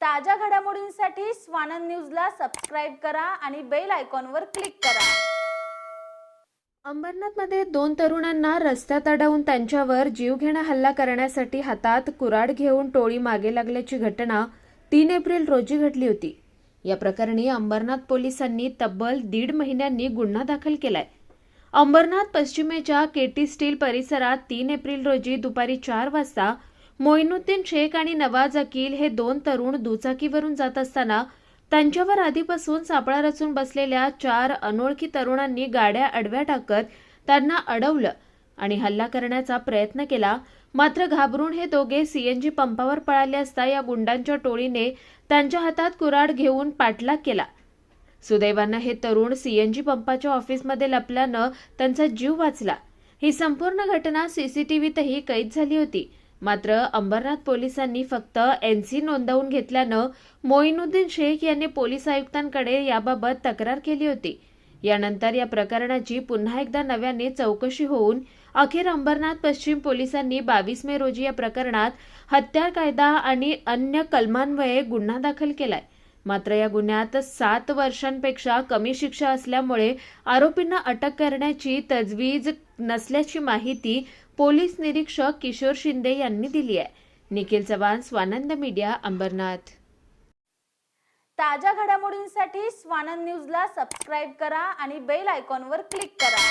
ताज्या घडामोडींसाठी स्वानंद न्यूजला सबस्क्राईब करा आणि बेल आयकॉनवर क्लिक करा. अंबरनाथमध्ये दोन तरुणांना रस्त्यात अडवून त्यांच्यावर जीवघेणा हल्ला करण्यासाठी हातात कुऱ्हाड घेऊन टोळी मागे लागल्याची घटना तीन एप्रिल रोजी घडली होती. या प्रकरणी अंबरनाथ पोलिसांनी तब्बल दीड महिन्यांनी गुन्हा दाखल केलाय. अंबरनाथ पश्चिमेच्या केटी स्टील परिसरात तीन एप्रिल रोजी दुपारी चार वाजता मोईनुद्दीन शेख आणि नवाज अकील हे दोन तरुण दुचाकीवरून जात असताना त्यांच्यावर आधीपासून सापळा रचून बसलेल्या चार अनोळखी तरुणांनी गाड्या आडव्या टाकत त्यांना अडवलं आणि हल्ला करण्याचा प्रयत्न केला. मात्र घाबरून हे दोघे सीएनजी पंपावर पळाले असता या गुंडांच्या टोळीने त्यांच्या हातात कुऱ्हाड घेऊन पाठलाग केला. सुदैवानं हे तरुण सीएनजी पंपाच्या ऑफिसमध्ये लपल्यानं त्यांचा जीव वाचला. ही संपूर्ण घटना सीसीटीव्हीतही कैद झाली होती. मात्र अंबरनाथ पोलिसांनी फक्त एनसी नोंदवून घेतल्यानं मोईनुद्दीन शेख यांनी पोलीस आयुक्तांकडे याबाबत तक्रार केली होती. यानंतर या प्रकरणाची पुन्हा एकदा नव्याने चौकशी होऊन अखेर अंबरनाथ पश्चिम पोलिसांनी बावीस मे रोजी या प्रकरणात हत्या कायदा आणि अन्य कलमान्वये गुन्हा दाखल केलाय. मात्र या गुन्ह्यात सात वर्षांपेक्षा कमी शिक्षा असल्यामुळे आरोपींना अटक करण्याची तजवीज नसल्याची माहिती पोलीस निरीक्षक किशोर शिंदे यांनी दिली आहे. निखिल चव्हाण स्वानंद मीडिया अंबरनाथ. ताज्या घडामोडींसाठी स्वानंद न्यूजला सबस्क्राईब करा आणि बेल आयकॉनवर क्लिक करा.